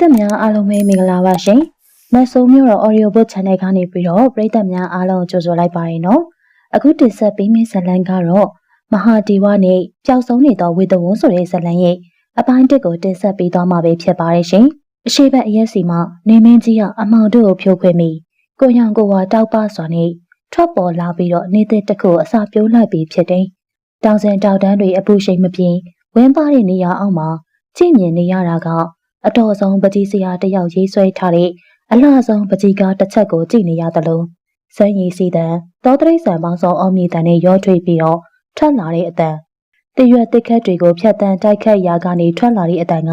သတ်များအားလုံးပဲမင်္ဂလာပါရှင်။မတ်ဆိုးမျိုးတော် Audio Book Channel ကနေပြီးတော့ပရိသတ်များအားလုံးကြိုဆိုလိုက်ပါရနော်။အခုတင်ဆက်ပေးမယ့်ဇာတ်လမ်းကတော့မဟာဒီဝနဲ့ပျောက်ဆုံးနေသောဝေဒဝန်းဆိုတဲ့ဇာတ်လမ်းရဲ့အပိုင်းတစ်ကိုတင်ဆက်ပေးသွားမှာပဲဖြစ်ပါတယ်ရှင်။အရှိတ်အရက်စီမှာနေမင်းကြီးကအမောင်တို့ကိုဖြိုခွင်းပြီးကိုရောင်ကိုဝါတောက်ပစွာနဲ့ထွက်ပေါ်လာပြီးတော့နေတဲ့တစ်ခုအစာပြိုးလိုက်ပြီးဖြစ်တယ်။တောင်စင်တောက်တန်းတွေအပူရှိန်မပြင်းဝင်းပါတဲ့နေရာအောက်မှာကြည့်မြင်နေရတာက အတော်ဆုံးပကြီးစရာတယောက်ရေးဆွဲထားတဲ့အလှဆုံးပကြီးကားတစ်ချက်ကိုကြည့်နေရသလိုစမ်းရည်စီတန်သောတရိษံပေါင်းစုံအောင်မြည်တန်နဲ့ရောထွေးပြီးတော့ထွက်လာတဲ့အတန်တရွက်တစ်ခက်တွေကိုဖြတ်တန်းတိုက်ခတ်ရာကနေထွက်လာတဲ့အတန်က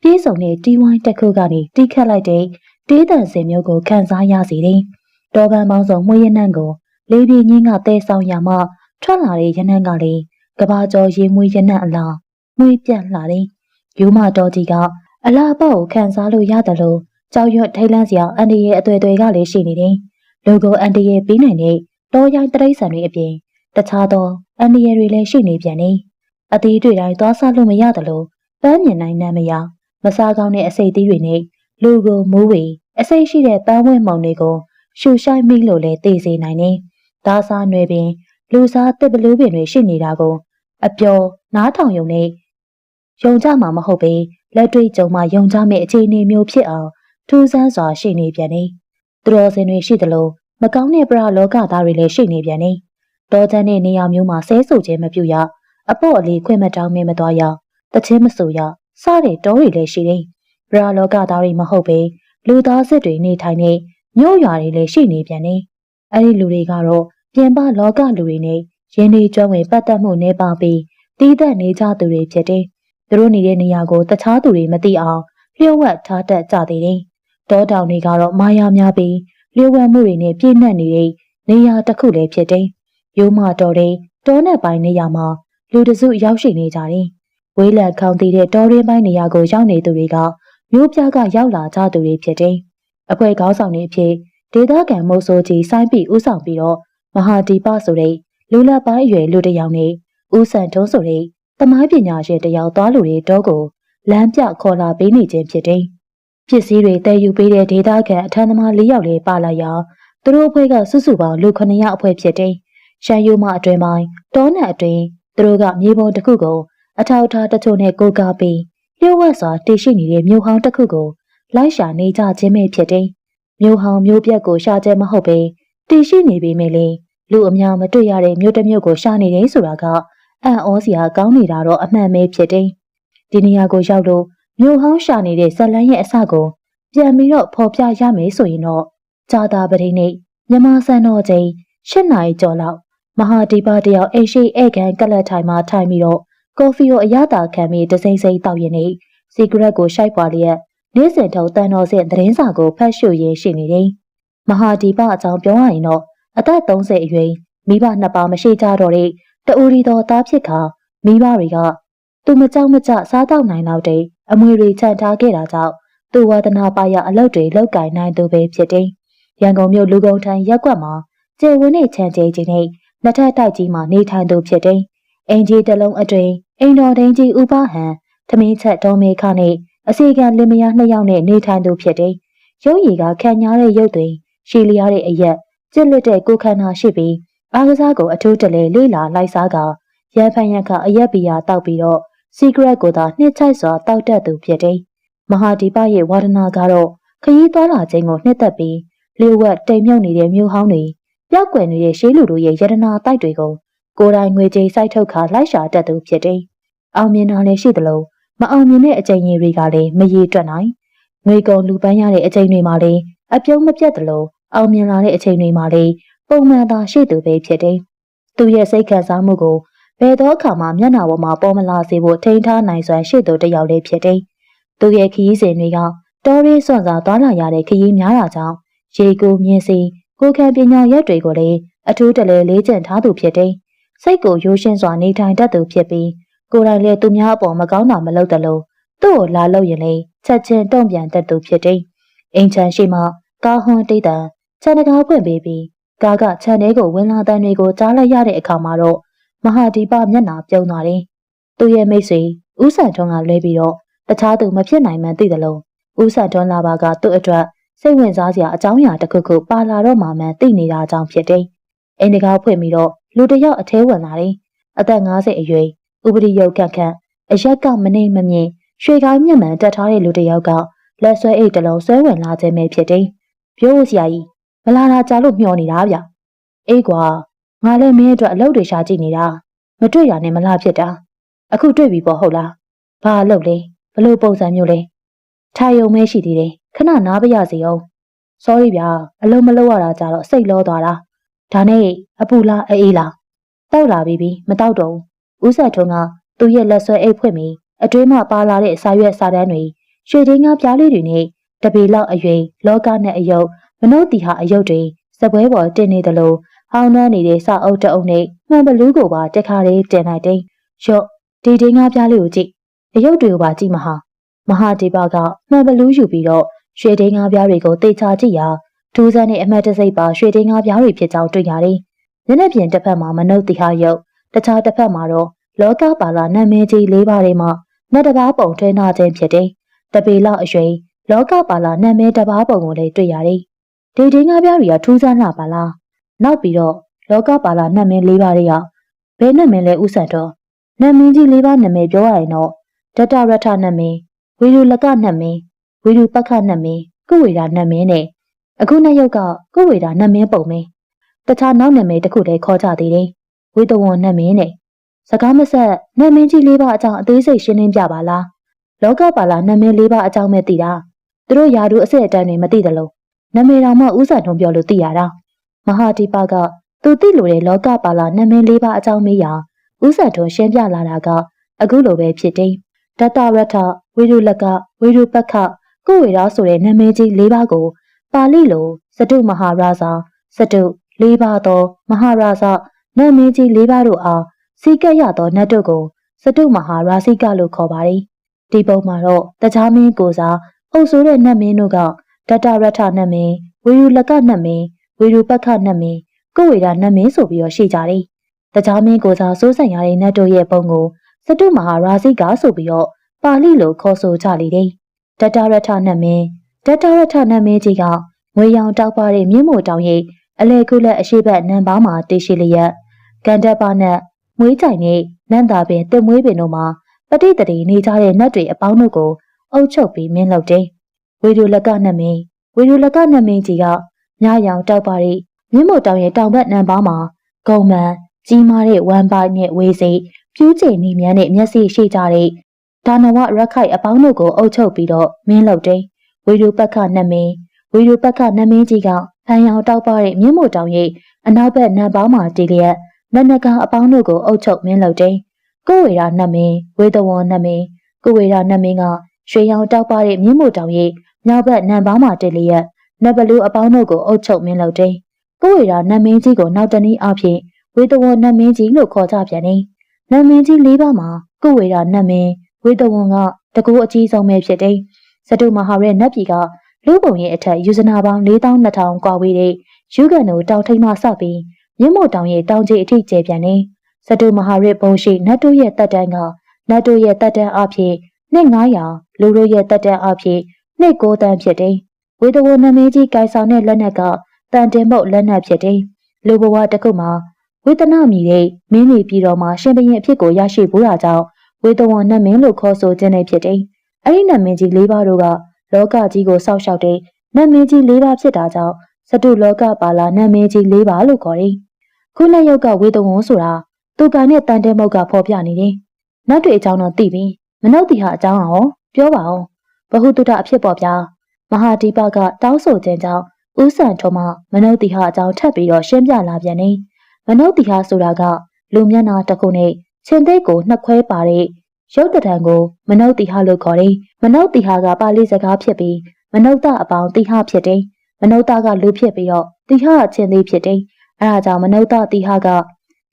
ပြေးစုံတဲ့တီးဝိုင်းတစ်ခုကနေတီးခတ်လိုက်တဲ့တေးတန်စင်မျိုးကိုခန်းစားရစီတယ်။တောပန်းပေါင်းစုံမှုရနံ့ကိုလေးပြေးငင်းကတဲဆောင်ရမှထွက်လာတဲ့ရနံ့ကလေကဘာကျော်ရေမွေးရနံ့အလားမွေးပြန့်လာတယ်။ယူမတော်ကြီးက အလားပေါ့ကိုခံစားလို့ရတယ်လို့ကြောက်ရွံ့ထိတ်လန့်စရာအန်ဒီရဲ့အသွေးတွေကလည်းရှိနေတယ်။လူကိုအန်ဒီရဲ့ပြီးနိုင်တဲ့တောရိုင်းတရိษံတွေအပြင်တခြားသောအန်ဒီရဲ့တွေလည်းရှိနေပြန်နေ။အသေးတွေတိုင်းသွားစားလို့မရတယ်လို့ပန်းမြင်နိုင်နှမ်းမရမစားကောင်းတဲ့အစိတ်သီးတွေနဲ့လူကိုမူးဝေအစိတ်ရှိတဲ့ပန်းဝဲမောင်တွေကိုရှူရှိုက်မိလို့လည်းသိစေနိုင်နေ။ဒါစားနွယ်ပင်လူစားတစ်ပလူးပင်တွေရှိနေတာကိုအပျော်နားထောင်ယုံနဲ့ ယုံကြမှာမဟုတ်ပေလက်တွေ့ကြုံမှယုံကြမယ့်အခြေအနေမျိုးဖြစ်အောင်ထူးဆန်းစွာရှိနေပြန်နေသူတော်စင်တွေရှိသလိုမကောင်းတဲ့ပရလောကသားတွေလည်းရှိနေပြန်နေတောချမ်းတဲ့နေရာမျိုးမှာဆဲဆူခြင်းမပြုရအပေါ့အလေးခွင့်မတောင်းမင်းမသွားရတချင်းမဆူရစတဲ့တောတွေလည်းရှိတယ်ပရလောကသားတွေမဟုတ်ပေလူသားစစ်တွေနေထိုင်နေမြို့ရွာတွေလည်းရှိနေပြန်နေအဲ့ဒီလူတွေကတော့ပြင်ပလောကလူတွေနဲ့ရင်းနှီးကျွမ်းဝင်ပတ်သက်မှုနေပါပြီးတည်တတ်နေကြသူတွေဖြစ်တယ် သူတို့နေတဲ့နေရာကို တခြားသူတွေမသိအောင်လျှို့ဝှက်ထားတတ်ကြသေးတယ်။တောတောင်တွေကတော့မာယာများပြီးလျှို့ဝှက်မှုတွေနဲ့ပြည့်နှက်နေတဲ့နေရာတစ်ခုလည်းဖြစ်တယ်။ရိုးမတော်တဲ့တောနဲ့ပိုင်းနေရာမှာလူတစုရောက်ရှိနေကြတယ်။ဝေးလံခေါင်တည်တဲ့တောရင်းပိုင်းနေရာကိုရောက်နေသူတွေကမျိုးပြကရောက်လာကြသူတွေဖြစ်တယ်။အဖွဲ့ကောင်းဆောင်တွေအဖြစ်ဒေသခံမိုးဆိုးကြီးစိုင်းပြီးဥဆောင်ပြီးတော့မဟာဒီပဆိုတဲ့လူလက်ပိုင်းအရွယ်လူတစ်ယောက်နဲ့ဦးစံထုံးဆိုတဲ့ သမိုင်းပညာရှင်တယောက်သွားလူတွေတော့ကိုလမ်းပြခေါ်လာပေးနေခြင်းဖြစ်တယ်။ဖြစ်စည်းတွေတည်ယူပေးတဲ့ဒေသခံအထမ်းသမား၄ယောက်လည်းပါလာရာသူတို့အဖွဲ့ကစုစုပေါင်းလူ9ယောက်အဖွဲ့ဖြစ်တယ်။ရှမ်းယူမအတွင်ပိုင်းတောနက်အတွင်သူတို့ကမြေပေါ်တစ်ခုကိုအထောက်ထားတချို့နဲ့ကိုကားပြီးလျှို့ဝှက်စွာတည်ရှိနေတဲ့မြို့ဟောင်းတစ်ခုကိုလိုက်ရှာနေကြခြင်းပဲဖြစ်တယ်။မြို့ဟောင်းမြို့ပြက်ကိုရှာခြင်းမဟုတ်ပဲတည်ရှိနေပေမဲ့လေလူအများမတွေ့ရတဲ့မြို့တစ်မြို့ကိုရှာနေတယ်ဆိုတာက အံ့ဩစရာကောင်းနေတာတော့အမှန်ပဲဖြစ်တယ်။ဒီနေရာကိုရောက်လို့မြို့ဟောင်းရှာနေတဲ့ဇလန်းရဲ့အစကိုပြန်ပြီးတော့ဖော်ပြရမယ်ဆိုရင်တော့ဂျာတာပရိနေမြမဆန်တော်ချိန်၈နာရီကျော်လောက်မဟာဒီပါတယောက်အိရှိဧကန်ကလတ်ထိုင်မှာထိုင်ပြီးတော့ကော်ဖီကိုအရသာခံပြီးတစိမ့်စိမ့်တောက်ရင်နေစီဂရက်ကိုရှိုက်ပွားလျက်နေ့စဉ်ထုတ်တန်တော်စင်သတင်းစာကိုဖတ်ရှုရင်းရှိနေတယ်။မဟာဒီပအကြောင်းပြောရရင်တော့အသက်30အရွယ်မိဘနှစ်ပါးမရှိကြတော့တဲ့ တူရီတော်သားဖြစ်ခါမိဘတွေကသူမကြောက်မကြစားတော့နိုင်တော့တဲ့အမွေတွေချန်ထားခဲ့တာကြောင့်သူဝါဒနာပါရအလုပ်တွေလောက်ကင်နိုင်သူပဲဖြစ်တယ်။ရန်ကုန်မြို့လူကုန်ထံရက်ကွက်မှာကျေဝင်းနဲ့ချန်ကျဲကြီးနဲ့နှစ်ထပ်တိုက်ကြီးမှာနေထိုင်သူဖြစ်တယ်။အင်ကြီးတစ်လုံးအတွင်အိမ်တော်ဒင်းကြီးဥပဟံသမင်းချက်တော်မေခနဲ့အစီကံလင်မယားနှစ်ယောက်နဲ့နေထိုင်သူဖြစ်တယ်။ရုပ်ရည်ကခံညားတဲ့ရုပ်သွင်းရှီလျားတဲ့အရက်ကျစ်လက်တဲ့ကိုခန္ဓာရှိပြီး အားကစားကိုအထူးတလဲလေးလာလိုက်စားကရန်ဖန်ရန်ခအရက်ပီယာတောက်ပြီးတော့ secret ကိုသာနှစ်ချိုက်စွာတောက်တတ်သူဖြစ်တယ်။မဟာဒီပရဲ့ဝါဒနာကတော့ခရီးသွားလာခြင်းကိုနှစ်သက်ပြီးလျှို့ဝှက်တိမ်မြုပ်နေတဲ့မြို့ဟောင်းတွေပျောက်ကွယ်နေတဲ့ရှေးလူတို့ရဲ့ယတနာတိုက်တွေကိုကိုယ်တိုင်ငွေကြေးစိုက်ထုတ်ခါလိုက်ရှာတတ်သူဖြစ်တယ်။အောင်မြင်တာလည်းရှိသလိုမအောင်မြင်တဲ့အကြိမ်ကြီးတွေကလည်းမရေတွက်နိုင်။ငွေကုန်လူပန်းရတဲ့အကြိမ်တွေမှာလည်းအပြုံးမပြတ်သလိုအောင်မြင်လာတဲ့အချိန်တွေမှာလည်း ပုံမှန်သာရှိသူပဲဖြစ်တယ်။သူရဲ့စိတ်ခံစားမှုကိုဘယ်သောအခါမှမျက်နှာပေါ်မှာပေါ်မလာစေဖို့ထိန်းထားနိုင်စွမ်းရှိသူတစ်ယောက်လေးဖြစ်တယ်။သူရဲ့ခရီးစဉ်တွေကတော်ရီစွန့်စားသွားလာရတဲ့ခရီးများတာကြောင့်ရေကိုမြင်စီကိုခံပညာရက်တွေကိုလည်းအထူးတလဲလေးကျင့်ထားသူဖြစ်တယ်။စိတ်ကိုရိုးရှင်းစွာနေထိုင်တတ်သူဖြစ်ပြီးကိုယ်တိုင်လည်းသူများအပေါ်မကောင်းတာမလုပ်တယ်လို့သူ့ကိုလာလို့ရင်လည်းချက်ချင်းတုံ့ပြန်တတ်သူဖြစ်တယ်။အိမ်ချမ်းရှိမှကားဟွန်းတိတ်တန်ခြံတကားဖွင့်ပေးပြီး ကားကခြံထဲကိုဝင်လာတဲ့တွေကိုကြားလိုက်ရတဲ့အခါမှာတော့မဟာဒီပမျက်နှာပြုံးသွားတယ်သူ့ရဲ့မိတ်ဆွေဦးဆန်ထွန်းကလွဲပြီးတော့တခြားသူမဖြစ်နိုင်မှန်းသိတယ်လို့ဦးဆန်ထွန်းလာပါကသူ့အတွက်စိတ်ဝင်စားစရာအကြောင်းအရာတစ်ခုခုပါလာတော့မှမှန်းသိနေတာကြောင့်ဖြစ်တယ်။အိမ်တကားဖွင့်ပြီးတော့လူတစ်ယောက်အထဲဝင်လာတယ်။အသက်50အရွယ်ဥပဒေရုပ်ခန့်ခန့်အရက်ကမနေမမြင်ရွှေကောင်းမျက်မှန်တက်ထားတဲ့လူတစ်ယောက်ကလက်ဆွဲအိတ်တစ်လုံးဆွဲဝင်လာခြင်းပဲဖြစ်တယ်။ပြောဦးစရာကြီး မလာတာကြာလို့မျှော်နေတာဗျ။အေးကွာငါလည်းမင်းအတွက်အလုပ်တွေရှာကြည့်နေတာမတွေ့ရနဲ့မလားဖြစ်တာအခုတွေ့ပြီပေါ့ဟုတ်လားဘာအလုပ်လဲဘလို့ပုံစံမျိုးလဲထိုင်ုံမဲရှိသေးတယ်ခဏနားပရစီအောင် sorry ဗျာအလုံးမလုံးရတာကြတော့စိတ်လောသွားတာဒါနဲ့အပူလားအေးလားတောက်လာပြီပြီမတောက်တော့ဘူးဦးဆက်ထုံးကသူ့ရဲ့လက်ဆွဲအိတ်ဖွင့်ပြီးအတွင်းမှာပါလာတဲ့စာရွက်စာတမ်းတွေရွှေဒင်းကားပြားလေးတွေနဲ့တပေလောက်အရွယ်လောကနဲ့အယုတ် မနှုတ်တီဟာအယုတ်တွေစပွဲပေါ်တင်နေသလိုဟောင်းနှမ်းနေတဲ့စအုပ်တအုပ်နဲ့မှန်ဘလူးကိုပါတက်ခါလေးတင်လိုက်တယ်။ရော့ဒီဒင်းကားပြားလေးကိုကြည့်အယုတ်တွေကိုပါကြည့်မဟာမဟာဒီပါကမှန်ဘလူးယူပြီးတော့ရွှေဒင်းကားပြားတွေကိုတေချာကြည့်ရာဒူးစန်းနဲ့အမတ်တစိပ်ပါရွှေဒင်းကားပြားတွေဖြစ်ကြောင်းတွေ့ရတယ်။ညနေပြင်တစ်ဖက်မှာမနှုတ်တီဟာယုတ်တခြားတစ်ဖက်မှာတော့လောကပါလာနာမည်ကြီးလေးပါးထဲမှာနတ်တဘာပုံထွဲနာခြင်းဖြစ်တယ်။တပေလောက်အရွယ်လောကပါလာနာမည်တဘာပုံကိုလည်းတွေ့ရတယ်။ ဒီဒင်းကားပြားတွေကထူးဆန်းလာပါလား။နောက်ပြီးတော့လောကပါလာနာမည်လေးပါးတွေကဘယ်နာမည်လဲဥဆန်တော့နာမည်ကြီးလေးပါးနာမည်ပြောရရင်တော့ဒတရထနာမည်ဝီရူလကနာမည်ဝီရူပက္ခနာမည်ကုဝေရာနာမည်နဲ့အခုနှစ်ယောက်ကကုဝေရာနာမည်ပုံမင်းတခြားနောက်နာမည်တစ်ခုလည်းခေါ်ကြသေးတယ်ဝိတဝွန်နာမည်နဲ့စကားမဆက်နာမည်ကြီးလေးပါအကြောင်းအသေးစိတ်ရှင်းလင်းပြပါလားလောကပါလာနာမည်လေးပါအကြောင်းပဲသိတာသူတို့ယာဒူအစစ်အတန်းတွေမသိတယ်လို့ နာမည်တော်မှဥစားထုံပြောလို့သိရတာမဟာဒီပါကသူသိလို့တဲ့လောကပါလာနာမည်လေးပါအကြောင်းမေးရာဥစားထုံရှင်းပြလာတာကအခုလိုပဲဖြစ်တယ်ဒတရထဝိရုလကဝိရုပက္ခကိုဝေရာဆိုတဲ့နာမည်ကြီး၄ပါးကိုပါဠိလိုစတုမဟာရာဇာစတု၄ပါးသောမဟာရာဇနာမည်ကြီး၄ပါးတို့အားစီကပ်ရသောနတ်တို့ကိုစတုမဟာရာစီကလို့ခေါ်ပါတယ်ဒီပုံမှာတော့တခြားမင်းကိုစားအုပ်ဆိုးတဲ့နတ်မင်းတို့က ဒတရထနတ်မင်းဝိရုလကနတ်မင်းဝိရုပက္ခနတ်မင်းကိုဝေရာနတ်မင်းဆိုပြီးတော့ရှိကြတယ်တခြားမင်းကိုစားစိုးဆိုင်ရတဲ့နတ်တို့ရဲ့ပုံကိုစတုမဟာရာဇိကဆိုပြီးတော့ပါဠိလိုခေါ်ဆိုကြလေတယ်။ဒတရထနတ်မင်းဒတရထနတ်မင်းကြီးကငွေရောင်တောက်ပါတဲ့မြင်းမို့တောင်ရိပ်အလေကုလက်အရှိဘက်နံပါးမှာတည်ရှိလျက်ကန်တက်ပါနဲ့မွေးကြိုင်နဲ့နန်းသာပင်တင်မွေးပင်တို့မှာပဋိတတိနေကြတဲ့နတ်တွေအပေါင်းတို့ကိုအုပ်ချုပ်ပြီးမင်းလုပ်တယ်။ ဝေဒူလကနတ်မင်းဝေဒူလကနတ်မင်းကြီးကညရောင်တောက်ပါတဲ့မြင်းမို့တောင်ရဲ့တောင်ဘက်နံပါးမှာဂုံမန်ကြီးမားတဲ့ဝမ်ပိုင်နဲ့ဝေးစိပြူးကျင်နေမြန်းတဲ့မျက်စိရှိကြတဲ့ဒါနဝရက်ခိုက်အပေါင်းတို့ကိုအုပ်ချုပ်ပြီးတော့မင်းလုပ်တယ်။ဝီရူပက္ခနမင်းဝီရူပက္ခနမင်းကြီးကဖန်ရောင်တောက်ပါတဲ့မြင်းမို့တောင်ရိပ်အနောက်ဘက်နံပေါင်းမှာတည်လျက်နတ်နကအပေါင်းတို့ကိုအုပ်ချုပ်မင်းလုပ်တယ်။ကိုဝေရာနမင်းဝေဒဝွန်နမင်းကိုဝေရာနမင်းကရွှေရောင်တောက်ပါတဲ့မြင်းမို့တောင်ရိပ် မြောက်ဘက်နံပေါင်းမှာတည်လျက်နတ်ဘလူးအပေါင်းတို့ကိုအုပ်ချုပ်မင်းလုပ်တယ်။ကိုဝေရာနမင်းကြီးကိုနောက်တနည်းအားဖြင့်ဝေဒဝွန်နမင်းကြီးလို့ခေါ်ကြပြန်တယ်။နမင်းကြီးလေးပါးမှာကိုဝေရာနမင်းဝေတဝန်ကတကူအကြီးဆုံးပဲဖြစ်တယ်။စတုမဟာရဲ့နတ်ပြည်ကလူပုံရဲ့အထက်ယူဇနာပေါင်း4200ကွာဝေးတဲ့ယူကန်တို့တောင်ထိပ်မှစပြီးမြင့်မို့တောင်ရဲ့တောင်ကြီးအထိကျပြန်နေ။စတုမဟာရဲ့ဘုံရှိနတ်တို့ရဲ့တက်တန်းကနတ်တို့ရဲ့တက်တန်းအဖြစ်နှစ်900လူတို့ရဲ့တက်တန်းအဖြစ် နှစ်9တန်းဖြစ်တယ်။ဝေတဝန်နမင်းကြီးကိုင်ဆောင်တဲ့လက်နက်ကတန်တင်မုတ်လက်နက်ဖြစ်တယ်။လူဘဝတစ်ခုမှာဝေဒနာမီတဲ့မင်းကြီးပြည်တော်မှာရှင်ဘရင်အဖြစ်ကိုရရှိဖို့ရာကြောင့်ဝေတဝန်နတ်မင်းလို့ခေါ်ဆိုခြင်းနဲ့ဖြစ်တယ်။အဲဒီနတ်မင်းကြီး၄ပါးတို့ကလောကကြီးကိုစောက်ရှောက်တဲ့နတ်မင်းကြီး၄ပါးဖြစ်တာကြောင့်စတုလောကပါလာနတ်မင်းကြီး၄ပါးလို့ခေါ်တယ်။ခုနှစ်ယောက်ကဝေတဝန်ဆိုတာသူကနဲ့တန်တဲမုတ်ကဖော်ပြနေတယ်။နတ်တွေအကြောင်းတော့သိပြီ။မနုဿတိဟာအကြောင်းအောင်ပြောပါအောင်။ ဘဟုတုတအဖြစ်ပေါ်ပြမဟာဒီပကတောင်းဆိုခြင်းကြောင့်ဥဆန်ထုံးမှမနုဿတိဟာအကြောင်းထပ်ပြီးတော့ရှင်းပြလာပြန်နေ။မနုဿတိဟာဆိုတာကလူမျက်နာတစ်ခုနဲ့ရှင်သိက်ကိုနှစ်ခွဲပါတဲ့ရုပ်တံကိုမနုဿတိဟလို့ခေါ်တယ်။မနုဿတိဟကပါဠိစကားဖြစ်ပြီးမနုဿအပေါင်းတိဟဖြစ်တယ်။မနုဿကလူဖြစ်ပြီးတော့တိဟအချင်းသေးဖြစ်တယ်။အဲဒါကြောင့်မနုဿတိဟက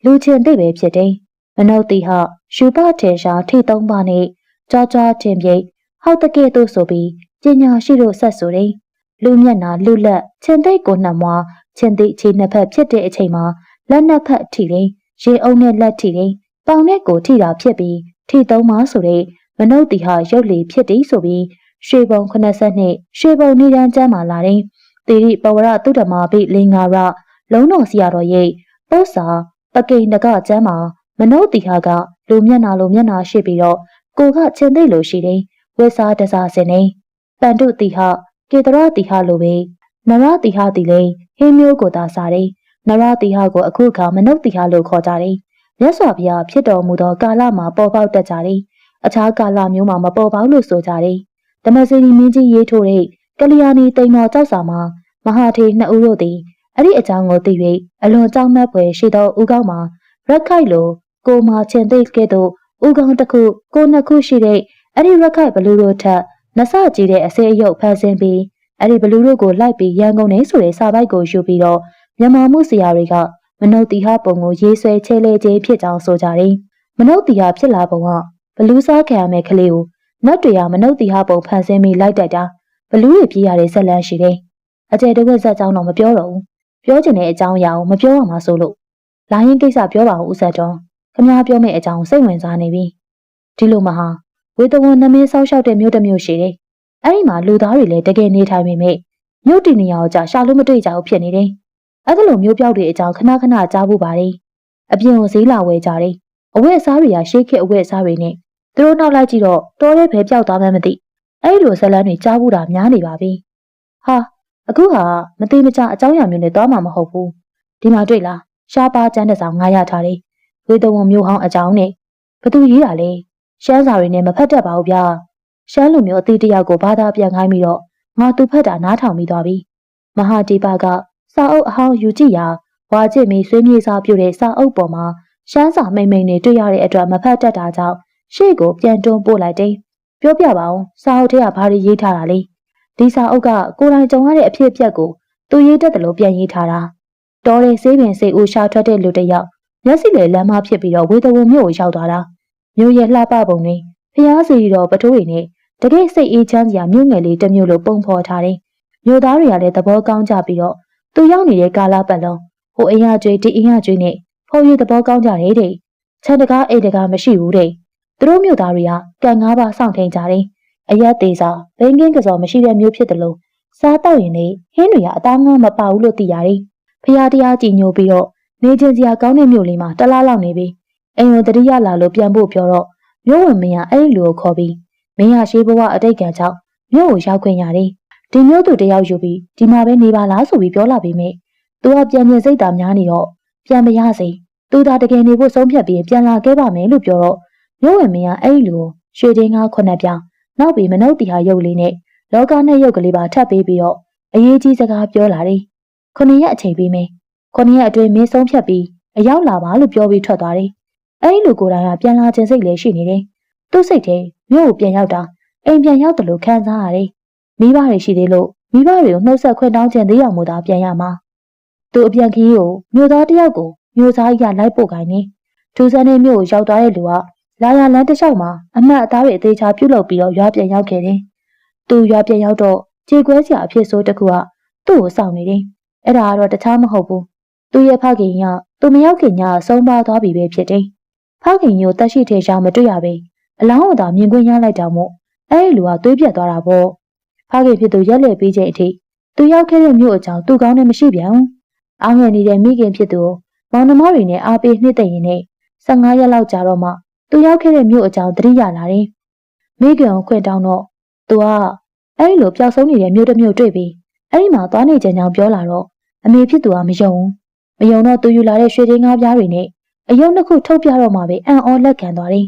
လူချင်းသိပဲဖြစ်တယ်။မနုဿတိဟရှုပထေရှာထိသုံးပါနဲ့ကြွားကြွားချင်းပြိ ဟောက်တကဲ့သို့ဆိုပြီးပညာရှိတို့ဆက်ဆိုတယ်။လူမျက်နာလူလက်ချင်းသိက်ကိုနှမွားချင်းသိခြေနှစ်ဖက်ဖြစ်တဲ့အချိန်မှာလက်နှစ်ဖက်ထိတယ်။ရေအုံနဲ့လက်ထိတယ်။ပေါင်နဲ့ကိုထိတာဖြစ်ပြီးထီသုံးပါဆိုတဲ့မနုဿတီဟာရုပ်လီဖြစ်သည်ဆိုပြီးရွှေပုံ80နှစ်ရွှေပုံနေတန်းကျမ်းမှာလာတဲ့တေရိပဝရသုဒ္ဓမာပိလင်္ကာရလုံးတော်ဆရာတော်ရဲ့ပို့စာပကိဏကကျမ်းမှာမနုဿတီဟာကလူမျက်နာလိုမျက်နာရှိပြီးတော့ကိုကချင်းသိလို့ရှိတယ် ဝိစာတစားစင်နေပန္တုတီဟာကေတရတီဟာလိုပဲနရတီဟာတီလေဟင်းမျိုးကိုသာစားတယ်နရတီဟာကိုအခုခါမနုဿတီဟာလို့ခေါ်ကြတယ်မြတ်စွာဘုရားဖြစ်တော်မူသောကာလမှာပေါ်ပေါက်တတ်ကြတယ်အခြားကာလမျိုးမှာမပေါ်ပေါက်လို့ဆိုကြတယ်ဓမ္မစရီမင်းကြီးရေးထိုးတဲ့ကလျာဏီတိမ်မော်ကြောက်စာမှာမဟာထေနှစ်ဦးတို့သည်အဲ့ဒီအကြောင်းကိုသိ၍အလွန်ကြောက်မက်ဖွယ်ရှိသောဦးကောင်းမှာရက်ခိုက်လိုကိုမာချင်သိကဲ့သို့ဦးကောင်းတစ်ခုကိုနှစ်ခုရှိတဲ့ အဲ့ဒီရက်ခိုက်ဘလူးတို့ထက်နဆကြည့်တဲ့အစေအယုတ်ဖန်ဆင်းပြီးအဲ့ဒီဘလူးတို့ကိုလိုက်ပြီးရန်ကုန်နေဆိုတဲ့စာပိုက်ကိုယူပြီးတော့မြန်မာမှုဆရာတွေကမနုဿီဟပုံကိုရေးဆွဲချဲလဲခြင်းဖြစ်ကြောင်းဆိုကြတယ်။မနုဿီဟဖြစ်လာပုံကဘလူးစားခံရမယ့်ကလေးကိုနတ်တွေကမနုဿီဟပုံဖန်ဆင်းပြီးလိုက်တက်တာဘလူးတွေပြေးရတဲ့ဇက်လန်းရှိတယ်။အကျယ်တဝက်ဇက်ကြောင်းတော့မပြောတော့ဘူး။ပြောချင်တဲ့အကြောင်းအရာကိုမပြောရမှာဆိုလို့လာရင်ကိစ္စပြောပါဦးဦးဆက်တော်ခမားပြောမယ့်အကြောင်းစိတ်ဝင်စားနေပြီ။ဒီလိုမှဟာ ဝေတဝန်နမင်းဆောက်ရှောက်တဲ့မြို့တစ်မြို့ရှိတယ်။အဲ့ဒီမှာလူသားတွေလည်းတကယ်နေထိုင်ပေမဲ့မြို့တီနေရာကိုကြာရှာလို့မတွေ့ကြဘူးဖြစ်နေတယ်။အဲ့ဒါလိုမျိုးပြောက်တွေအကြောင်းခဏခဏကြားဖို့ပါတယ်။အပြင်ကိုဈေးလာဝယ်ကြတယ်။အဝတ်အစားတွေကရှေးခေတ်အဝတ်အစားတွေနဲ့သူတို့နောက်လိုက်ကြည့်တော့တော်တဲ့ဘဲပြောက်သွားမှန်းမသိ။အဲ့ဒီလိုဇလန်းတွေကြားဖို့တာများနေပါပြီ။ဟာအခုဟာမသိမကြအကြောင်းအရာမျိုးနဲ့သွားမှာမဟုတ်ဘူး။ဒီမှာတွေ့လားရှားပါကျန်းတဲ့ဆောင်ငားရထားတယ်။ဝေတဝန်မျိုးဟောင်းအကြောင်းနဲ့ဘသူရေးတာလဲ။ ရှမ်းစာတွေနဲ့မဖတ်တတ်ပါဘူးဗျာ။ရှမ်းလူမျိုးအသေးတယောက်ကိုဘာသာပြန်ခိုင်းပြီးတော့ငါသူဖတ်တာနားထောင်ပြီးသွားပြီ။မဟာဒီပါကစာအုပ်အဟောင်းယူကြည့်ရာဝါကျစ်မီဆွေးမြေ့စာပြုတဲ့စာအုပ်ပေါ်မှာရှမ်းစာမိမ့်မိန်တွေတွေ့ရတဲ့အတွက်မဖတ်တတ်တာကြောင့်ရှေ့ကိုပြန်တွန်းပို့လိုက်တယ်။ပြောပြပါအောင်စာအုပ်ထဲကဘာတွေရေးထားတာလဲ။ဒီစာအုပ်ကကိုယ်တိုင်ကြုံရတဲ့အဖြစ်အပျက်ကိုသူရေးတတ်တယ်လို့ပြန်ရေးထားတာ။တော်တဲ့ဆေးပင်စိတ်ဦးရှာထွက်တဲ့လူတစ်ယောက်မျက်စိလေလမ်းမဖြစ်ပြီးတော့ဝေဒဝုံမြို့ကိုရောက်သွားတာ။ မြို့ရဲ့လှပပုံနဲ့ဖျားစီတော်ပထိုးတွေနဲ့တကယ်စိတ်အေးချမ်းစရာမြို့ငယ်လေးတစ်မြို့လိုပုံဖော်ထားတယ်။မြို့သားတွေကလည်းသဘောကောင်းကြပြီးတော့သူရောက်နေတဲ့ကာလပတ်လုံးဟိုအင်ရကျွေးဒီအင်ရကျွေးနဲ့ဖုံရသဘောကောင်းကြတယ်တဲ့။ခြံတကားအိတ်တကားမရှိဘူးတဲ့။သူတို့မြို့သားတွေကကံငါးပါးစောင့်ထိန်ကြတယ်။အရက်သေးစာဘိန်းကင်းကစော်မရှိတဲ့မြို့ဖြစ်တယ်လို့စားတော့ရင်လေဟင်းတွေကအသားငါးမပါဘူးလို့သိရတယ်။ဖះတရားကြည်ညိုပြီးတော့နေချင်းစရာကောင်းတဲ့မြို့လေးမှာတလားလောက်နေပြီ။ အိမ်ဝင်တတိယလာလို့ပြန်ဖို့ပြောတော့မြို့ဝင်မင်းကအဲ့ဒီလူကိုခေါ်ပြီးမင်းရရှိဘဝအတိတ်ကံကြောင့်မြို့ကိုရောက်ခွင့်ရတယ်။ဒီမြို့သူတယောက်ယူပြီးဒီမှာပဲနေပါလားဆိုပြီးပြောလာပြီးမြ။ "तू ကပြန်ပြင်စိတ်သားများနေတော့ပြန်မရစေ။ तू သာတကယ်နေဖို့ဆုံးဖြတ်ပြီးပြန်လာခဲ့ပါမယ်လို့ပြောတော့မြို့ဝင်မင်းကအဲ့ဒီလူကိုရွှေတင်းကားခုနှစ်ပြောင်းနောက်ပြီးမနှုတ်တီဟာရုပ်လေးနဲ့လောကနဲ့ရုပ်ကလေးပါထပ်ပေးပြီးတော့အရေးကြီးစကားပြောလာတယ်။ခုနှစ်ရက်အချိန်ပေးမယ်။ခုနှစ်ရက်အတွင်းမင်းဆုံးဖြတ်ပြီးအရောက်လာပါလို့ပြောပြီးထွက်သွားတယ်။ အဲ့ဒီလူကိုယ်တိုင်ကပြန်လာခြင်းစိတ်လည်းရှိနေတယ်။သူ့စိတ်ထဲမြို့ကိုပြန်ရောက်တာအိမ်ပြန်ရောက်တယ်လို့ခံစားရတယ်။မိဘတွေရှိသေးလို့မိဘတွေကိုနှုတ်ဆက်ခွင့်တောင်းခြင်းသေးအောင်မို့သာပြန်ရမှာ။သူအပြန်ခရီးကိုမြို့သားတယောက်ကိုမြို့သားကြီးကလိုက်ပို့ခိုင်းနေ။ထူးဆန်းတဲ့မြို့ကိုရောက်သွားတဲ့လူကလာရလန်းတစ်လျှောက်မှာအမတ်အသားတွေအသေးချာပြုတ်လုပ်ပြီးတော့ရွာပြန်ရောက်ခဲ့တယ်။သူရွာပြန်ရောက်တော့ခြေခွဲစရာအဖြစ်ဆိုးတစ်ခုကသူ့ကိုစောင့်နေတယ်။အဲ့ဒါကတော့တခြားမဟုတ်ဘူး။သူ့ရဲ့ဖခင်ကသူမရောက်ခင်ညဆုံးပါသွားပြီပဲဖြစ်တယ်။ ဖခင်ကိုတက်ရှိထေရှားမတွေ့ရပဲအလောင်းကိုသာမြင်ကွင်းရလိုက်တော့မို့အဲ့ဒီလူကသွေးပြတ်သွားတာပေါ့ဖခင်ဖြစ်သူရက်လက်ပြီးချိန်အထိသူရောက်ခဲ့တဲ့မြို့အကြောင်းသူကောင်းနဲ့မရှိပြန်ဘူးအောင်းရနေတဲ့မိခင်ဖြစ်သူမောင်နှမတွေနဲ့အားပေးနှစ်သိမ့်ရင်နဲ့15ရက်လောက်ကြာတော့မှသူရောက်ခဲ့တဲ့မြို့အကြောင်းသတိရလာတယ်မိခင်ကိုခွင့်တောင်းတော့သူကအဲ့ဒီလိုပျောက်ဆုံးနေတဲ့မြို့တစ်မြို့တွေ့ပြီးအဲ့ဒီမှာသွားနေကြကြောင်ပြောလာတော့အမေဖြစ်သူကမယုံဘူးမယုံတော့သူယူလာတဲ့ရွှေချင်းငါးပြားတွေနဲ့ အယုံတစ်ခုထုတ်ပြတော့မှပဲအံ့ဩလက်ခံသွားတယ်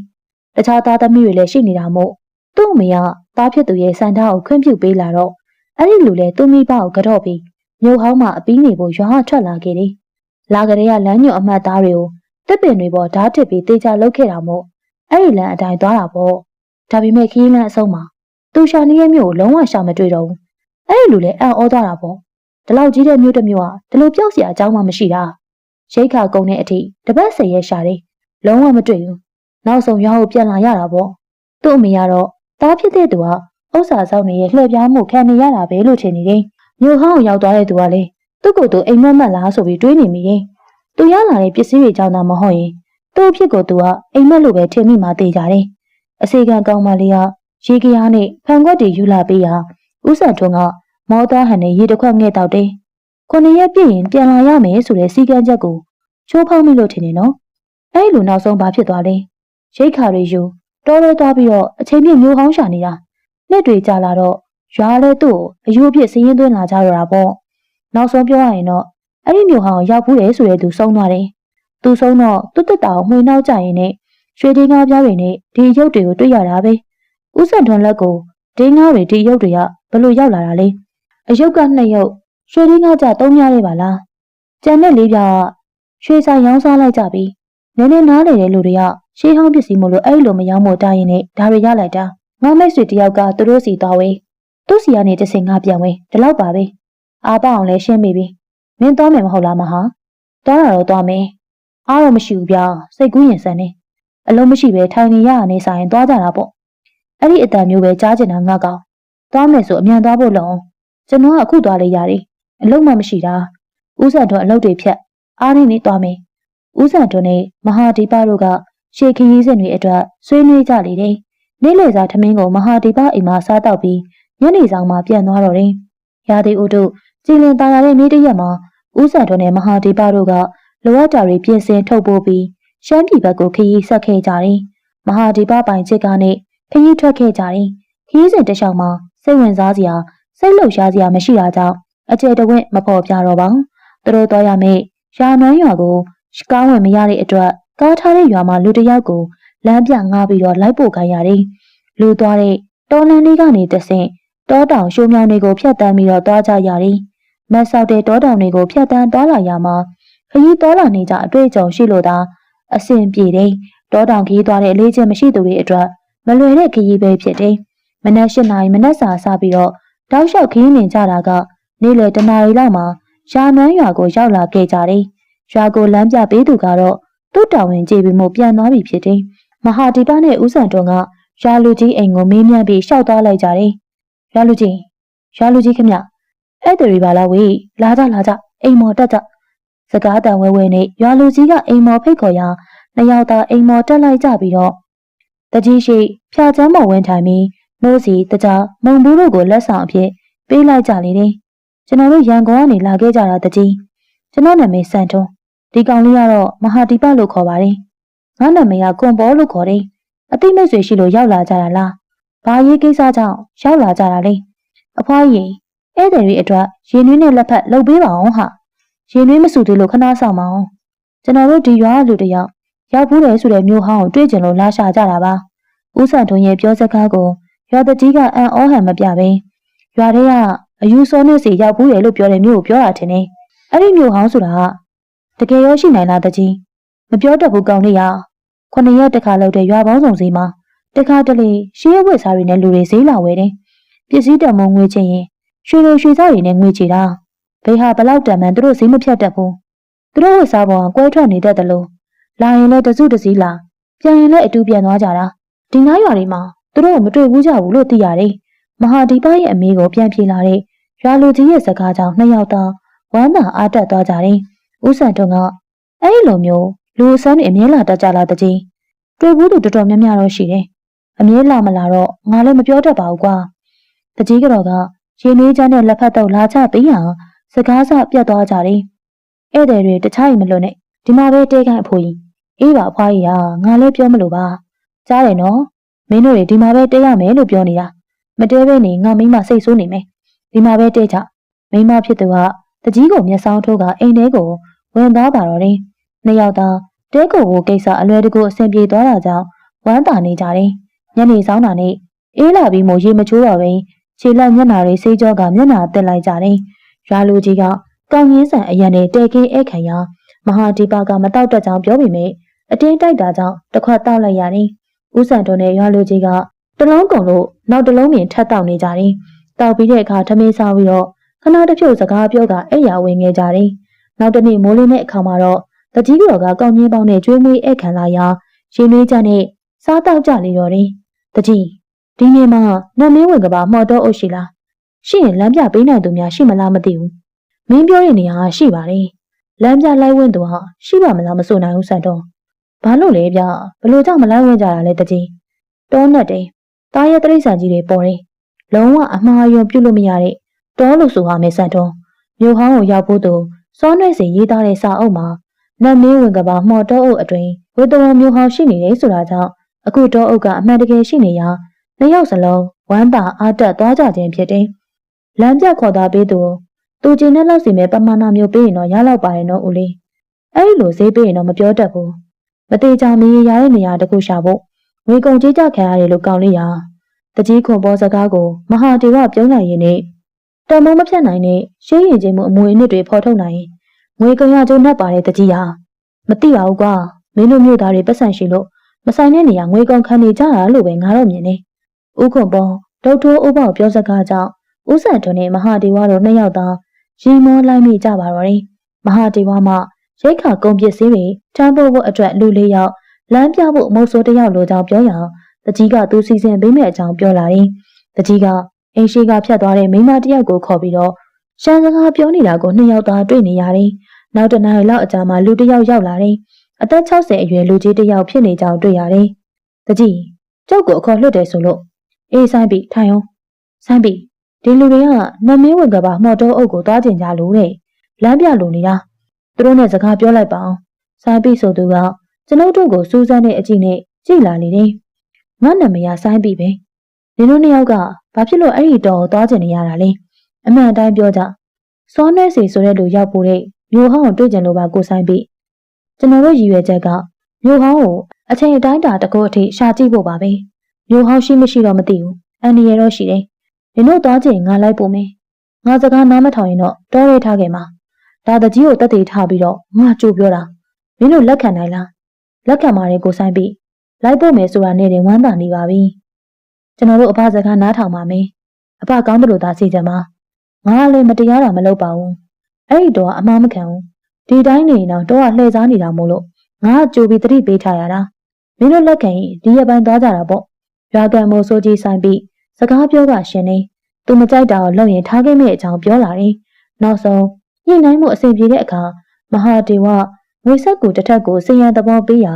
တခြားသားသမီးတွေလည်းရှိနေတာမို့သူ့အမေကသားဖြစ်သူရဲ့စံထားကိုခွင့်ပြုပေးလာတော့အဲ့ဒီလူလည်းသူ့မိဘကိုကြော့ပြီးမြို့ဟောင်းမှာအပီးနေဖို့ရွာထွက်လာခဲ့တယ်။လာကြတဲ့ကလမ်းညွန်အမှတ်သားတွေကိုတစ်ပင်တွေပေါ်ဓာတ်တစ်ပြီးတေချာလုတ်ခဲ့တာမို့အဲ့ဒီလမ်းအတိုင်းသွားတာပေါ့။ဒါပေမဲ့ခီးလန်းအဆုံးမှာသူရှာနေရဲ့မြို့ကိုလုံးဝရှာမတွေ့တော့ဘူး။အဲ့ဒီလူလည်းအံ့ဩသွားတာပေါ့။ဒီလောက်ကြီးတဲ့မြို့တစ်မြို့ကဒီလိုပြောက်စရာအကြောင်းမှမရှိတာ။ ရိတ်ခါကုန်းတဲ့အထိတပတ်ဆက်ရဲရှာတယ်။လုံးဝမတွေ့ဘူး။နောက်ဆုံးရွာကိုပြန်လာရတာပေါ့။သူ့အမေကတော့သားဖြစ်တဲ့သူကဥစ္စာဆောင်နေရဲ့လှည့်ပြားမှုခံနေရတာပဲလို့ထင်နေတယ်။မြို့ဟောင်းကိုရောက်သွားတဲ့သူကလေသူ့ကိုယ်သူအိမ်မက်မက်လားဆိုပြီးတွေးနေမိရင်သူရလာတဲ့ပစ္စည်းတွေကြောင့်သာမဟုတ်ရင်သူ့အဖြစ်ကိုသူကအိမ်မက်လိုပဲထင်မိမှသိကြတယ်အစီကံကောင်းမလေးကရေကရားနဲ့ဖန်ခွက်တွေယူလာပေးရာဦးဆန်ထွန်းကမောသားဟန်နဲ့ရေတစ်ခွက်ငှဲ့တောက်တယ် ခုနှစ်ရက်ပြည့်ရင်ပြန်လာရမယ်ဆိုတဲ့စီကံချက်ကိုချိုးဖောက်မိလို့ထင်နေနော်အဲ့လိုနောက်ဆုံးဘာဖြစ်သွားလဲရိတ်ခါတွေယူတော်ရဲသွားပြီးတော့အချိန်ပြည့်မျိုးဟောင်းရှာနေတာနှစ်တွေကြာလာတော့ရွာလဲသူ့ကိုအယိုးပြည့်စည်ရင်သွင်းလာကြတော့တာပေါ့နောက်ဆုံးပြောရရင်တော့အဲ့ဒီမျိုးဟောင်းရောက်ဘူးလေဆိုတဲ့သူဆုံးသွားတယ်သူဆုံးတော့သူ့တက်တာကိုမှွေနှောက်ကြရင်နဲ့ရွှေဒင်းကားပြားတွေနဲ့ဒီရုပ်တွေကိုတွေ့ရတာပဲဦးစံထွန်းလက်ကိုဒင်းကားတွေဒီရုပ်တွေကဘလို့ရောက်လာတာလဲအယုတ်ကနှစ်ရုပ် ရွှေဒင်းကားကြသုံးများလေးပါလားကျန်တဲ့လေးပြားကရွှေဆိုင်ရောင်းစားလိုက်ကြပြီနည်းနည်းနားလေတဲ့လူတွေကရှေးဟောင်းပစ္စည်းမို့လို့အဲ့လိုမရောင်းမို့တားရင်နဲ့ဒါတွေရလိုက်တာငါမိတ်ဆွေတယောက်ကသူတို့စီသွားဝေးသူ့စီကနေတစ်စင်ငါပြန်ဝေးဒီလောက်ပါပဲအာပအောင်လဲရှင်းပြီပြီမင်းသွားမယ်မဟုတ်လားမဟာသွားတာတော့သွားမယ်အားတော့မရှိဘူးဗျာစိတ်ကူးရင်ဆန်နေအလုံးမရှိပဲထိုင်နေရတာနေဆိုင်သွားကြတာပေါ့အဲ့ဒီအတန်မျိုးပဲကြားကျင်တာငါကောင်သွားမယ်ဆိုအမြန်သွားဖို့လုံးကျွန်တော်ကအခုသွားလေရတယ် အလုံးမှမရှိတာဥစ္စာတော့အလုပ်တွေဖြတ်အားနေနေသွားမယ်ဥစ္စာတို့နဲ့မဟာဒီပတို့ကရှေခရီးစဉ်တွေအတွက်ဆွေးနွေးကြလေတယ်နေ့လည်စာထမင်းကိုမဟာဒီပအိမ်မှာစားတော့ပြီးညနေဆောင်မှာပြန်သွားတော့တယ်ရာသီဥတုကြည်လင်ตาရတဲ့နေ့တစ်ရက်မှာဥစ္စာတို့နဲ့မဟာဒီပတို့ကလိုအပ်တာတွေပြင်ဆင်ထုတ်ပိုးပြီးရှမ်းပြည်ဘက်ကိုခရီးဆက်ခဲ့ကြတယ်။မဟာဒီပပိုင်ချစ်ကားနဲ့ခရီးထွက်ခဲ့ကြတယ်။ခရီးစဉ်တစ်လျှောက်မှာစိတ်ဝင်စားစရာစိတ်လှုပ်ရှားစရာမရှိတာကြောင့် အကျယ်တဝင့်မပေါ်ပြတော့ပါဘူး။သူတို့တော့ရမယ့်ရာနွမ်းရွာကိုကားဝင်မရတဲ့အတွက်ကားထားတဲ့ရွာမှာလူတစ်ယောက်ကိုလမ်းပြငားပြီးတော့လိုက်ပို့ခိုင်းရတယ်။လူသွားတဲ့တော်လန်လေးကနေတဆင့်တောတောင်ရှိုးမြောင်တွေကိုဖျက်တမ်းပြီးတော့သွားကြရတယ်။မတ်ဆောက်တဲ့တောတောင်တွေကိုဖျက်တမ်းသွားလာရမှာခရီးတော်လာနေကြအတွေ့အကြုံရှိလို့သာအဆင်ပြေတယ်။တောတောင်ခရီးသွားတဲ့အလေးချင်းမရှိသူတွေအတွက်မလွယ်တဲ့ခရီးပဲဖြစ်တယ်။မနက်၈နာရီမနက်စာစားပြီးတော့တောက်လျှောက်ခရီးနေကြတာက နေ့လယ်တနာရီလောက်မှာရာနွမ်းရွာကိုရောက်လာခဲ့ကြတယ်။ရွာကိုလမ်းပြပေးသူကတော့သူ့တာဝန်ကျေပြီးမှပြန်သွားပြီဖြစ်တယ်။မဟာဒီပနဲ့ဦးစံတွန်းကရာလူကြီးအိမ်ကိုမေးမြန်းပြီးရှောက်သွားလိုက်ကြတယ်။ရာလူကြီးရာလူကြီးခင်ဗျအဲ့တရီပါလားဝေးလာကြလာကြအိမ်မော်တက်ကြစကားတန်ဝဲဝဲနဲ့ရွာလူကြီးကအိမ်မော်ဖိတ်ခေါ်ရာနှစ်ယောက်သားအိမ်မော်တက်လိုက်ကြပြီးတော့တကြီးရှိဖြာချမ်းမော်ဝင်ထိုင်ပြီးနိုးစီတကြားမုံဘူးတို့ကိုလက်ဆောင်အဖြစ်ပေးလိုက်ကြလေတယ်။ ကျွန်တော်တို့ရန်ကုန်ကနေလာခဲ့ကြတာတကြီးကျွန်တော်နာမည်စံထွန်းဒီကောင်လေးကတော့မဟာဒီပလို့ခေါ်ပါတယ်။ငါနာမည်ကကွန်ပေါ်လို့ခေါ်တယ်။အသိမိတ်ဆွေရှိလို့ရောက်လာကြတာလား။ဘာရေးကိစ္စကြောင့်ရောက်လာကြတာလဲ။အဖွားကြီးဧည့်သည်တွေအတွက်ရင်နှင်းနဲ့လက်ဖက်လုပ်ပေးပါအောင်ဟာ။ရင်နှင်းမစုသေးလို့ခဏဆောင်ပါအောင်။ကျွန်တော်တို့ဒီရွာလူတယောက်ရောက်ဘူးတယ်ဆိုတဲ့မျိုးဟောင်းကိုတွေ့ကြလို့လာရှာကြတာပါ။ဦးဆန်ထွန်းရဲ့ပြောစကားကိုရွာတကြီးကအံ့ဩဟန်မပြဘဲရွာထဲက အယူစောနဲ့စီရောက်ဘူးတယ်လို့ပြောတဲ့မျိုးကိုပြောတာထင်တယ်။အဲ့ဒီမျိုးဟောင်းဆိုတာကတကယ်ရောရှိနိုင်လားတကြီးမပြောတတ်ဘူးကောင်းလေးရခုနှစ်ရက်တခါလောက်တဲ့ရွာပေါင်းစုံစီမှာတခါတလေရှေးဝတ်စားတွေနဲ့လူတွေဈေးလာဝယ်တယ်။ပစ္စည်းတန်မိုးငွေချင်းရင်ရွှေလိုရွှေစားတွေနဲ့ငွေချေတာဘေးဟာဘလောက်တန်မှန်သူတို့ဈေးမဖြတ်တတ်ဘူး။သူတို့ဝတ်စားပေါ်ကကွဲထွက်နေတတ်တယ်လို့လာရင်လည်းတစုတစည်းလာပြန်ရင်လည်းအတူပြန်သွားကြတာဒီနားရွာတွေမှာသူတို့မတွေ့ဘူးကြဘူးလို့သိရတယ်။မဟာဒီပရဲ့အမေကိုပြန်ပြေလာတဲ့ ရွာလူကြီးရဲ့စကားကြောင့်နှစ်ယောက်သားဝမ်းသာအားတက်သွားကြတယ်။ဦးစံတွန်းကအဲ့ဒီလိုမျိုးလူအဆန်းတွေအမြဲလာတတ်ကြလားတကြီး။တွေ့ဘူးသူတော်တော်များများတော့ရှိတယ်။အမြဲလာမလာတော့ငါလည်းမပြောတတ်ပါဘူးကွာ။တကြီးကတော့ကရင်နှွေးချမ်းနဲ့လက်ဖက်တော့လာချပေးရအောင်စကားစပြတ်သွားကြတယ်။ဧည့်သည်တွေတခြားရင်မလွတ်နဲ့ဒီမှာပဲတဲခိုင်းအဖိုးကြီးအေးပါအဖွားကြီးကငါလည်းပြောမလို့ပါကြားတယ်နော်မင်းတို့တွေဒီမှာပဲတဲရမယ်လို့ပြောနေတာမတဲဘဲနေငါမိမစိတ်ဆိုးနေမယ် ဒီမှာပဲတဲကြမိမဖြစ်သူကတကြီးကိုမျက်စောင်းထိုးကအိမ်ထဲကိုဝင်သွားပါတော့တယ်နှစ်ယောက်သားတဲကိုကိုကိစ္စအလွယ်တကူအဆင်ပြေသွားတာကြောင့်ဝမ်းသာနေကြတယ်ညနေဆောင်တာနဲ့အေးလာပြီးမို့ရေမချိုးတော့ဘဲခြေလက်မျက်နာတွေဆေးကြောကမျက်နာတက်လိုက်ကြတယ်ရွာလူကြီးကကောင်းရင်းဆန်အရန်နဲ့တဲကင်းဧခံရာမဟာဒီပါကမတောက်တတ်ကြောင်ပြောပေမဲ့အတင်းတိုက်တာကြောင့်တစ်ခွက်တောက်လိုက်ရတယ်။ဦးစံတော်နဲ့ရွာလူကြီးကတလုံးကုန်လို့နောက်တလုံးမြင်ထပ်တောက်နေကြတယ်။ တောက်ပြီးတဲ့အခါထမင်းစားပြီးတော့ခဏတစ်ဖြုတ်စကားပြောကအဲ့ရဝင်ခဲ့ကြတယ်။နောက်တနေ့မိုးလင်းတဲ့အခါမှာတော့တကြီးကျော်ကကောင်းကြီးပေါင်းနဲ့ကျွေးမွေးဧခံလာရာရင်နှွေးကြနဲ့စားတောက်ကြလေတော့တယ်။တကြီးဒီနေ့မှနတ်မင်းဝင်ကပါမှော်တော့အုပ်ရှိလား။ရှိရင်လမ်းပြပေးနိုင်သူများရှိမလားမသိဘူး။မင်းပြောတဲ့နေရာရှိပါတယ်။လမ်းပြလိုက်ဝင်သူဟာရှိပါမလားမဆိုနိုင်ဘူးဆန်တော့ဘာလို့လဲဗျဘလို့ကြောင့်မလိုက်ဝင်ကြတာလဲတကြီးတောနဲ့တိန်တားရဲ့တရိษံကြီးတွေပေါ်တယ် လုံးဝအမှားယွန်ပြုတ်လို့မရတဲ့တောလို့ဆိုဟာမဲဆန်တုံးမြို့ဟောင်းကိုရောက်ဖို့သူစောနှဲ့စီရေးသားတဲ့စာအုပ်မှာနတ်မင်းဝင်ကပါမှော်တောအုပ်အတွင်ဝေတဝံမြို့ဟောင်းရှိနေတယ်ဆိုတာကြောင့်အခုတောအုပ်ကအမှန်တကယ်ရှိနေရာနှစ်ယောက်စလုံးဝမ်းသာအားတက်သွားကြခြင်းဖြစ်တယ်လမ်းပြခေါ်သားပေးသူသူကျင်တဲ့လောက်စီမဲ့ပမာဏမျိုးပေးရင်တော့ရလောက်ပါတယ်နော်ဦးလေးအဲ့ဒီလိုဈေးပေးရင်တော့မပြောတတ်ဘူးမသေးချာမီးရတဲ့နေရာတခုရှာဖို့ငွေကုန်ကြေးကြခံရတယ်လို့ကောင်းလေးရာ တကြီးခွန်ပေါ်စကားကိုမဟာဒေဝပြုံးလိုက်ရင်နဲ့တမုံမဖြတ်နိုင်နဲ့ရှင်းရင်ချင်းမှုအမွေအနှစ်တွေဖော်ထုတ်နိုင်ရင်ငွေကုန်ရကျိုးနှက်ပါတဲ့တကြီးဟာမသိပါဘူးကွာမင်းတို့မျိုးသားတွေပတ်စံရှိလို့မဆိုင်တဲ့နေရာငွေကုန်ခံနေကြတာလို့ပဲငါတော့မြင်နေဥခွန်ပေါ်ဒေါက်တာဥပောက်ပြောစကားကြောင့်ဥဆန်ထွန်းနဲ့မဟာဒေဝတို့နှစ်ယောက်သာရီမောလိုက်မိကြပါတော့တယ်မဟာဒေဝမှရိတ်ခါကုန်ပစ္စည်းတွေတန်းဖို့ဖို့အတွက်လူလေးယောက်လမ်းပြဖို့မုတ်ဆိုးတစ်ယောက်လိုကြောင်းပြောရအောင် တကြီးကသူစီစဉ်ပေးမဲ့အကြောင်းပြောလာတယ်တကြီးကအင်းရှိကဖြတ်သွားတဲ့မိန်းမတစ်ယောက်ကိုခေါ်ပြီးတော့ရှမ်းစကားပြောနေတာကိုနှစ်ယောက်သားတွေ့နေရတယ်နောက်တနင်္လာလောက်အကြာမှာလူတစ်ယောက်ရောက်လာတယ်အသက်60အရွယ်လူကြီးတစ်ယောက်ဖြစ်နေကြောင်းတွေ့ရတယ်တကြီးကျုပ်ကိုအခေါ်လွတ်တယ်ဆိုလို့အေးဆိုင်ပြီထိုင်အောင်ဆိုင်ပြီဒီလူတွေကနမင်းဝင်ကပါမော်တော်အုပ်ကိုသွားကျင်ကြလို့တဲ့လမ်းပြလို့နေတာသူတို့နဲ့စကားပြောလိုက်ပါအောင်ဆိုင်ပြီဆိုသူကကျွန်ုပ်တို့ကိုစူးစမ်းတဲ့အကြည့်နဲ့ကြည့်လာလေတယ် ငါနာမည်ကဆိုင်ပြီပဲနင်တို့နှစ်ယောက်ကဘာဖြစ်လို့အဲ့ဒီတော်ကိုသွားကျင်နေရတာလဲအမှန်အတိုင်းပြောကြစောနှဲစီဆိုတဲ့လူရောက်ပို့တဲ့မျိုးဟောင်းကိုတွေ့ကြလို့ပါကိုဆိုင်ပြီကျွန်တော်တို့ရည်ရွယ်ချက်ကမျိုးဟောင်းကိုအချိန်အတိုင်းတာတကောအထိရှာကြည့်ဖို့ပါပဲမျိုးဟောင်းရှိမရှိတော့မသိဘူးအန်ဒီရတော့ရှိတယ်နင်တို့သွားချင်ငါလိုက်ပို့မယ်ငါစကားနားမထောင်ရင်တော့တောရဲထားခဲ့မှာဒါတကြီးကိုတက်သေးထားပြီးတော့ငါကြိုးပြောတာမင်းတို့လက်ခံနိုင်လားလက်ခံပါတယ်ကိုဆိုင်ပြီ လိုက်ပို့မယ်ဆိုတာနဲ့တင်ဝမ်းသာနေပါပြီကျွန်တော်တို့အဖစကားနားထောင်ပါမယ်အဖကောင်းတယ်လို့သာစီကြမှာငါလည်းမတရားတာမလုပ်ပါဘူးအဲ့ဒီတော့အမှားမခံဘူးဒီတိုင်းနေရင်တော့တော့လှည့်စားနေတာမို့လို့ငါကြိုပြီးတတိပေးထားရတာမင်းတို့လက်ခံရင်ဒီရပိုင်းသွားကြတာပေါ့ရွာကန်မိုးစိုးကြီးဆိုင်ပြီးစကားပြောကရှင်နေသူမကြိုက်တာကိုလုပ်ရင်ထားခဲ့မိတဲ့အကြောင်းပြောလာတယ်နောက်ဆုံးညှိနှိုင်းမှုအဆင်ပြေတဲ့အခါမဟာဒေဝငွေဆက်ကူတစ်ထက်ကိုစင်ရန်သဘောပေးရာ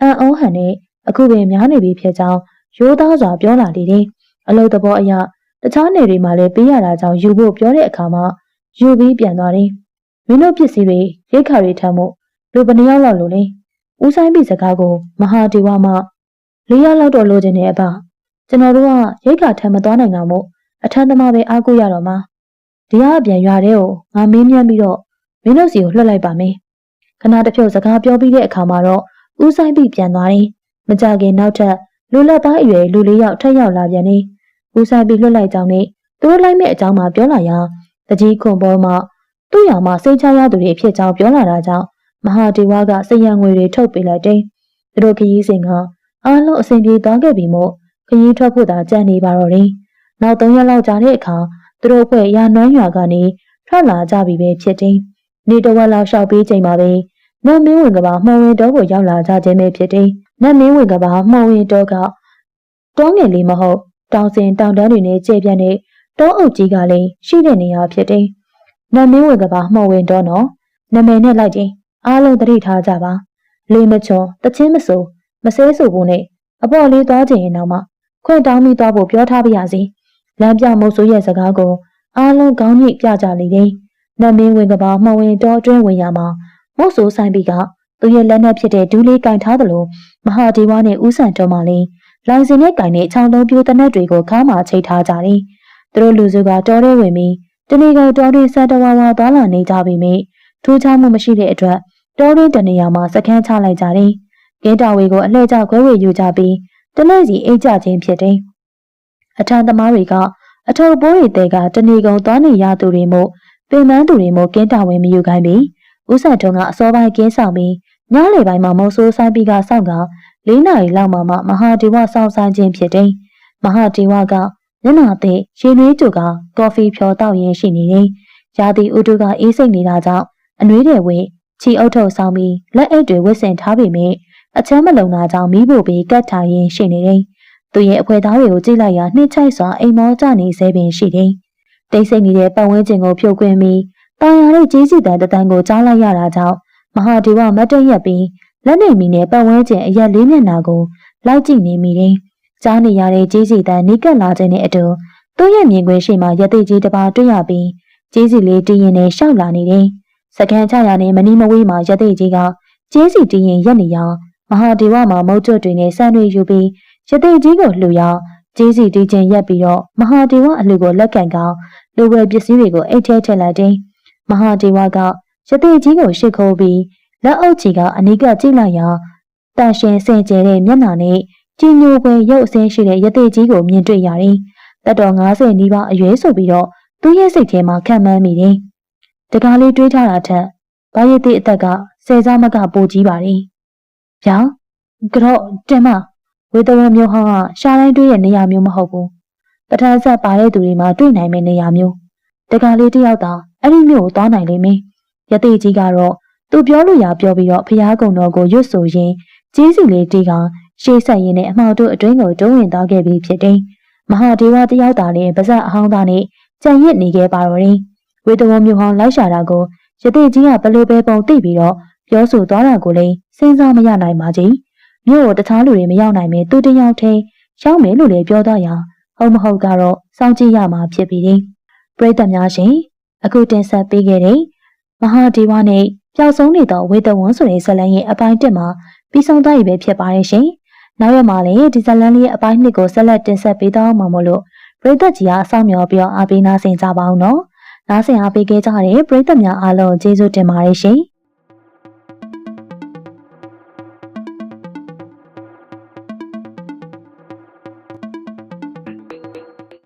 အန်အောဟန်နဲ့ အခုပင်များနေပြီဖြစ်ကြောင်းရိုးသားစွာပြောလာလေတယ်အလုတ်သဘောအရတခြားနယ်တွေမှာလည်းပေးရတာကြောင့်ယူဖို့ပြောတဲ့အခါမှာယူပြီးပြန်သွားတယ်မင်းတို့ပစ္စည်းတွေရိတ်ခါတွေထမ်းမှုလူဘယ်နှယောက်လောက်လို့လဲဦးဆိုင်ပြီစကားကိုမဟာဒေဝမှလေးယောက်လောက်တော့လိုချင်တဲ့အဖကျွန်တော်တို့ကရိတ်ခါထမ်းမသွားနိုင်တာမို့အထမ်းသမားပဲအားကိုးရတော့မှာဒီကအပြန်ရွာတဲ့ကိုငါမင်းမြန်းပြီးတော့မင်းတို့စီကိုလွှတ်လိုက်ပါမယ်ခဏတစ်ဖြုတ်စကားပြောပြီးတဲ့အခါမှာတော့ဦးဆိုင်ပြီပြန်သွားတယ် မကြခင်နောက်ထပ်လူလက်သားအရွယ်လူလေးယောက်ထက်ရောက်လာပြန်နေဦးဆိုင်ပြီလွှတ်လိုက်ကြောင်းနဲ့သူတို့လိုက်မဲ့အကြောင်းမှပြောလာရာတကြီးခွန်ပေါ်မှာသူ့ရောင်မှစိတ်ချရသူတွေဖြစ်ကြောင်းပြောလာတာကြောင့်မဟာဒေဝကစရံငွေတွေထုတ်ပေးလိုက်တယ်သူတို့ခရီးစဉ်ကအားလုံးအဆင်ပြေသွားခဲ့ပြီမို့ခရီးထွက်ဖို့သာကြံနေပါတော့တယ်နောက်၃ရက်လောက်ကြာတဲ့အခါသူတို့ဖွဲ့ရာနွမ်းရွာကနေထွက်လာကြပြီပဲဖြစ်တယ်နေတဝက်လောက်ရှောက်ပြီးချိန်မှာပဲနတ်မင်းဝင်ကပါမှော်ဝင်တော့ကိုရောက်လာကြခြင်းပဲဖြစ်တယ် နတ်မင်းဝင်ကပါမှော်ဝင်တော့ကတောငယ်လေးမဟုတ်တောင်စင်တောင်တန်းတွေနဲ့ကျေပြန့်တဲ့တောအုပ်ကြီးကလည်းရှိတဲ့နေရာဖြစ်တယ်နတ်မင်းဝင်ကပါမှော်ဝင်တော့နော်နမယ်နဲ့လိုက်ခြင်းအားလုံးသတိထားကြပါလေးမချွန်တချင်းမစိုးမဆဲဆိုဘူးနဲ့အပေါ်လေးသွားခြင်းရင်တော့မှခွင့်တောင်းပြီးသွားဖို့ပြောထားပါရစေလမ်းပြမိုးဆိုးရဲ့စကားကိုအားလုံးကောင်းညိပြကြလေတယ်နတ်မင်းဝင်ကပါမှဝင်တော့အတွင်းဝင်ရမှာမို့ဆိုဆိုင်ပြီးက သူရဲ့လက်နက်ဖြစ်တဲ့ဒူးလေးကင်ထားသလိုမဟာဒီဝါနဲ့ဦးဆန်တော်မှလည်းလိုင်စင်နဲ့ကင်တဲ့ချောင်းလုံးပြိုးတနက်တွေကိုခါမှချိတ်ထားကြတယ်သူတို့လူစုကတော်ရဲဝင်ပြီးတနေ့ကတော်တွင်ဆန်တဝါဝါသွားလာနေကြပြီမိထူးခြားမှုမရှိတဲ့အတွက်တော်ရင်းတနေရာမှာစခန်းချလိုက်ကြတယ်။ကင်းတာဝေကိုအလှည့်ကျခွဲဝေယူကြပြီးတလဲစီအိတ်ကြခြင်းဖြစ်တယ်။အထံသမားတွေကအထုပ်ပိုးတွေတဲကတဏီကုံသွားနေရသူတွေမို့ပင်ပန်းသူတွေမို့ကင်းတာဝင်မယူခိုင်းပြီးဦးဆန်ထုံကအစောပိုင်းကင်းဆောင်ပြီး ညလေပိုင်းမှာမုံဆိုးဆိုင်ပြီးကစောင့်က၄နာရီလောက်မှမှမဟာဒီဝစောင့်ဆိုင်ခြင်းဖြစ်တယ်။မဟာဒီဝကညနာတဲ့ရေနွေးကြိုကကော်ဖီဖြော်တောက်ရင်းရှိနေတယ်။ရာသီဥတုကအေးစိတ်နေတာကြောင့်အနှွေးတွေဝေချီအုပ်ထုတ်ဆောင်ပြီးလက်အိတ်တွေဝစ်ဆင်ထားပေမဲ့အချမ်းမလုံတာကြောင့်မိဖို့ပြီးကတ်ထားရင်းရှိနေတယ်။သူရဲ့အဖွဲသားတွေကိုကြည့်လိုက်ရာနှိမ့်ချိုက်စွာအိမ်မောကျနေစေပင်ရှိတယ်။တိတ်ဆိတ်နေတဲ့ပတ်ဝန်းကျင်ကိုဖြိုခွင်းပြီးတာယာတဲ့ကြီးစီတန်တတန်ကိုကြားလိုက်ရတာကြောင့် မဟာဒီဝမတ်တရက်ပြီးလက်နေမီနဲ့ပတ်ဝန်းကျင်အရက်လေးမျက်နှာကိုလောက်ကြည့်နေမိတယ်။ကြားနေရတဲ့ကြီးစီတန်နီးကပ်လာခြင်းနဲ့အတူသူ့ရဲ့မြင်ကွင်းရှိမှရသေးကြီးတစ်ပါးတွေ့ရပြီးကြီးစီလေးတင်းရင်နဲ့ရှောက်လာနေတယ်။စကန်ချရနဲ့မနီမဝေးမှာရသေးကြီးကကြီးစီတင်းရင်ရက်နေရမဟာဒေဝမှာမုတ်ကျွတ်တွေနဲ့ဆန်းတွေယူပြီးရသေးကြီးကိုလှူရကြီးစီတီးချင်းရက်ပြီးတော့မဟာဒေဝအလှကိုလက်ကန်ကောင်းလူဝယ်ပစ္စည်းတွေကိုအိတ်ထဲထည့်လိုက်တယ်။မဟာဒေဝက ရသေးကြီးကိုရှစ်ခိုးပြီးလက်အုပ်ကြီးကအနီးကကြည့်လိုက်ရာတန်ရှင်စင်ကြဲတဲ့မျက်နှာနဲ့ကြီးညိုပွဲရုပ်အစင်းရှိတဲ့ရသေးကြီးကိုမြင်တွေ့ရတယ်။တက်တော်90နီးပါးအရွယ်ဆိုပြီးတော့သူ့ရဲ့စိတ်ထဲမှာခံမှန်းမိတယ်။တကားလေးတွေးထားတာထက်ဘာရည်သေးအသက်ကဆယ်စားမကပိုကြီးပါတယ်။ဗျာကတော့တင်မဝေတဝမျိုးဟောင်းကရှာတိုင်းတွေးရဲ့နေရာမျိုးမဟုတ်ဘူး။ပထမဆက်ပါတဲ့သူတွေမှာတွေ့နိုင်မယ့်နေရာမျိုး။တကားလေးတယောက်သာအဲ့ဒီမျိုးကိုသွားနိုင်လိမ့်မယ်။ ရသေးကြီးကတော့သူပြောလို့ရပြောပြီးတော့ဖျားကုံတော်ကိုရွတ်ဆိုရင်းကြီးစီလေးတီးကရှေးဆက်ရင်းနဲ့အမှောက်တို့အတွင်းကိုတွန်းဝင်သွားခဲ့ပြီးဖြစ်တယ်။မဟာဒေဝတယောက်သာလည်းပါဇက်အဟောင်းသားနဲ့ကြံရစ်နေခဲ့ပါတော့တယ်။ဝေတဝမျိုးဟောင်းလိုက်ရှာတာကိုရသေးကြီးကဘလို့ပဲပုံသိပြီးတော့ပြောဆိုသွားတာကိုလည်းစဉ်းစားမရနိုင်ပါကြီး။မြို့ကိုတခြားလူတွေမရောက်နိုင်မဲသူတယောက်တည်းရောက်မယ်လို့လည်းပြောတော့ရဟုတ်မဟုတ်ကတော့စောင့်ကြည့်ရမှာဖြစ်ပြီးတယ်။ပရိသတ်များရှင်အခုတင်ဆက်ပေးခဲ့တဲ့ မဟာဒီဝနဲ့ပျောက်ဆုံးနေသောဝေတဝန်းဆိုတဲ့ဇာတ်လမ်းရဲ့အပိုင်း1မှာပြီးဆုံးသွားပြီပဲဖြစ်ပါတယ်ရှင်။နောက်ရက်မှာလည်းဒီဇာတ်လမ်းလေးရဲ့အပိုင်း2ကိုဆက်လက်တင်ဆက်ပေးတော့မှာမို့လို့ပရိသတ်ကြီးအားစောင့်မျှော်ပြီးတော့အားပေးနာဆင်ကြပါအောင်နော်။နားဆင်အားပေးခဲ့ကြတဲ့ပရိသတ်များအားလုံးကျေးဇူးတင်ပါတယ်ရှင်။